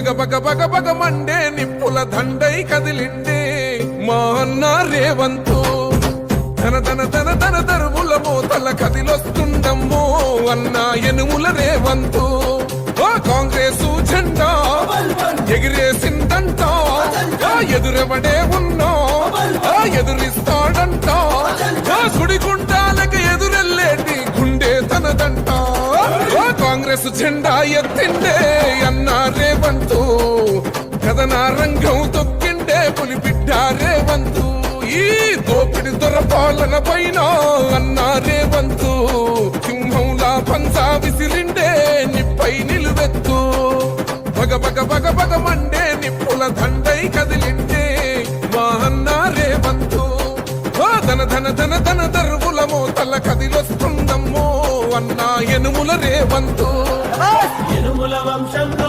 బగ బగ బగ బగ Monday నిప్పుల దండై కదిలిండే మా అన్న రేవంతు. ధన ధన ధన ధన దరువుల మోతల కదిలొస్తుండమ్మో అన్న ఎనుముల రేవంతు. కాంగ్రెసు జెండా ఎగిరేసిందంట. ఎదురెవడే ఉన్నా? ఆ ఎదురిస్తాడంట. ఆ సుడిగుండాలకి ఎదురెల్లేటి గుండె తనదంట. కాంగ్రెస్ జెండా ఎత్తిండే అన్న రేవంతు. కథన రంగం తొక్కిండే పులి పులిబిడ్డ రేవంతు. ఈ దోపిడి దొర పాలన పైన అన్న రేవంతు. సింహంలా పంచా విసిరిండే అన్న ఎనుముల రేవంతు. ఎనుముల వంశంలో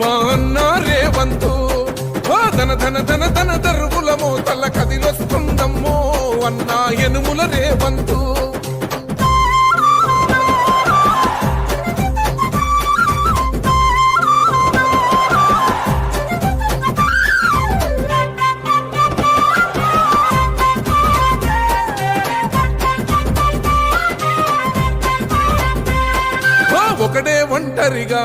మా అన్నా రేవంతు ధన ధన ధన ధన దరువుల తల కదిలొస్తుందమ్మో అన్నా ఎనుముల రేవంతు. ఆ ఒకడే ఒంటరిగా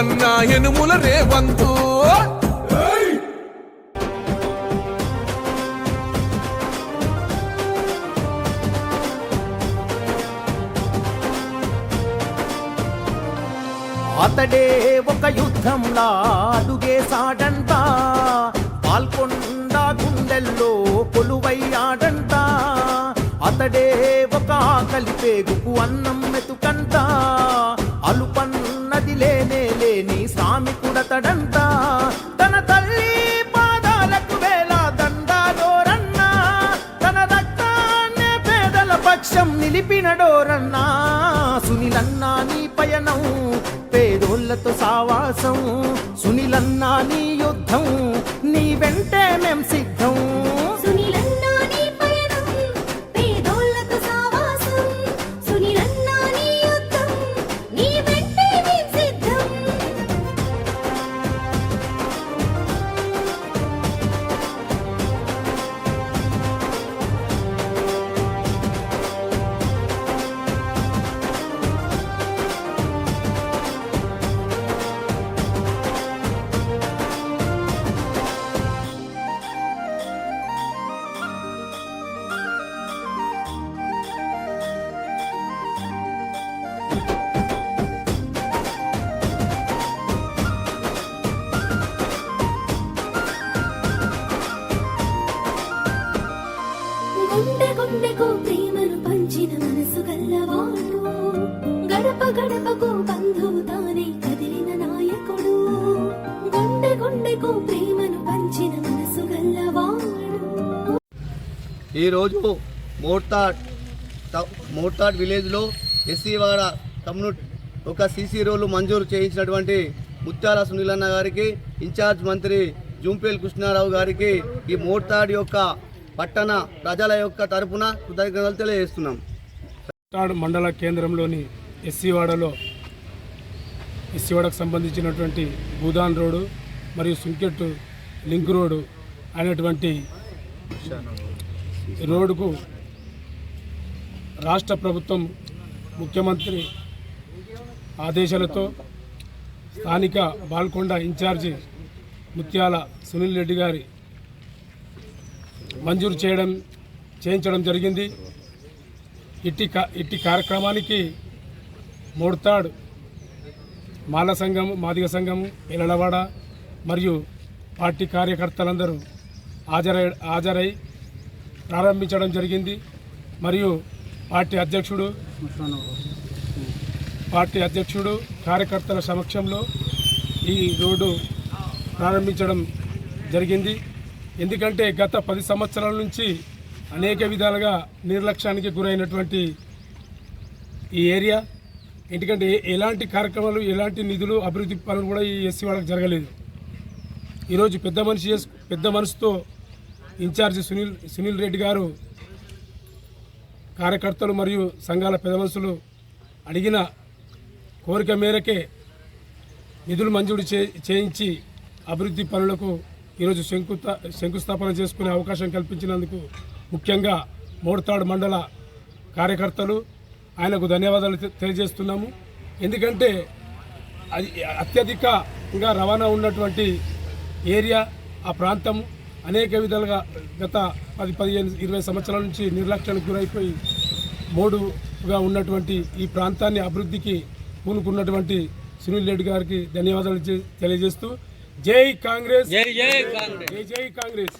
అన్న ఎనుముల రేవంతు. అతడే ఒక యుద్ధంలా అడుగేశాడంట. పాల్కొండ గుండెల్లో కొలువయ్యాడంట అతడే ఒక ఆకలి అన్నం మెతుకంట. అలుపన్నది లేనే లేని శ్రామికుడతడంట తన తల్లి పాదాలకు వేల దండాలోరన్నా. తన రక్తాన్నే పేదల పక్షం నిలిపినడోరన్నా సునిలన్నా నీ పయనం పేదోళ్ళతో సావాసం. సునిలన్నా నీ యుద్ధం నీ వెంటే మేం సిద్ధం. ఈరోజు మోర్తాడ్ మోర్తాడ్ విలేజ్లో ఎస్సీవాడ కమ్యూనిట్ ఒక సీసీ రోడ్లు మంజూరు చేయించినటువంటి ముత్యాల సునీలన్న గారికి ఇన్ఛార్జ్ మంత్రి జూంపేల్ కృష్ణారావు గారికి ఈ మోర్తాడ్ యొక్క పట్టణ ప్రజల యొక్క తరపున కృతజ్ఞతలు తెలియజేస్తున్నాం. మోర్తాడ్ మండల కేంద్రంలోని ఎస్సీవాడలో ఎస్సీవాడకు సంబంధించినటువంటి భూదాన్ రోడ్డు మరియు సుంకెట్టు లింక్ రోడ్డు అనేటువంటి రోడ్డుకు రాష్ట్ర ప్రభుత్వం ముఖ్యమంత్రి ఆదేశాలతో స్థానిక బాల్కొండ ఇన్ఛార్జి ముత్యాల సునీల్ రెడ్డి గారి మంజూరు చేయడం చేయించడం జరిగింది. ఇట్టి ఇట్టి కార్యక్రమానికి మోడతాడ్ మాల సంఘం మాదిగ సంఘం ఎలలవాడ మరియు పార్టీ కార్యకర్తలందరూ హాజరై హాజరై ప్రారంభించడం జరిగింది. మరియు పార్టీ అధ్యక్షుడు పార్టీ అధ్యక్షుడు కార్యకర్తల సమక్షంలో ఈ రోడ్డు ప్రారంభించడం జరిగింది. ఎందుకంటే గత పది సంవత్సరాల నుంచి అనేక విధాలుగా నిర్లక్ష్యానికి గురైనటువంటి ఈ ఏరియా. ఎందుకంటే ఎలాంటి కార్యక్రమాలు ఎలాంటి నిధులు అభివృద్ధి పనులు కూడా ఈ ఎస్సీ వాళ్ళకి జరగలేదు. ఈరోజు పెద్ద మనిషి పెద్ద మనసుతో ఇన్ఛార్జి సునీల్ సునీల్ రెడ్డి గారు కార్యకర్తలు మరియు సంఘాల పెద్ద మనుషులు అడిగిన కోరిక మేరకే నిధులు మంజూరు చే చేయించి అభివృద్ధి పనులకు ఈరోజు శంకుత శంకుస్థాపన చేసుకునే అవకాశం కల్పించినందుకు ముఖ్యంగా మోడతాడు మండల కార్యకర్తలు ఆయనకు ధన్యవాదాలు తె- తెలియజేస్తున్నాము. ఎందుకంటే అది అత్యధికంగా రవాణా ఉన్నటువంటి ఏరియా ఆ ప్రాంతం అనేక విధాలుగా గత పది పదిహేను ఇరవై సంవత్సరాల నుంచి నిర్లక్ష్యానికి గురైపోయి మూడుగా ఉన్నటువంటి ఈ ప్రాంతాన్ని అభివృద్ధికి పూనుకున్నటువంటి సునీల్ రెడ్డి గారికి ధన్యవాదాలు తెలియజేస్తూ జై కాంగ్రెస్. జై జై కాంగ్రెస్. జై జై కాంగ్రెస్.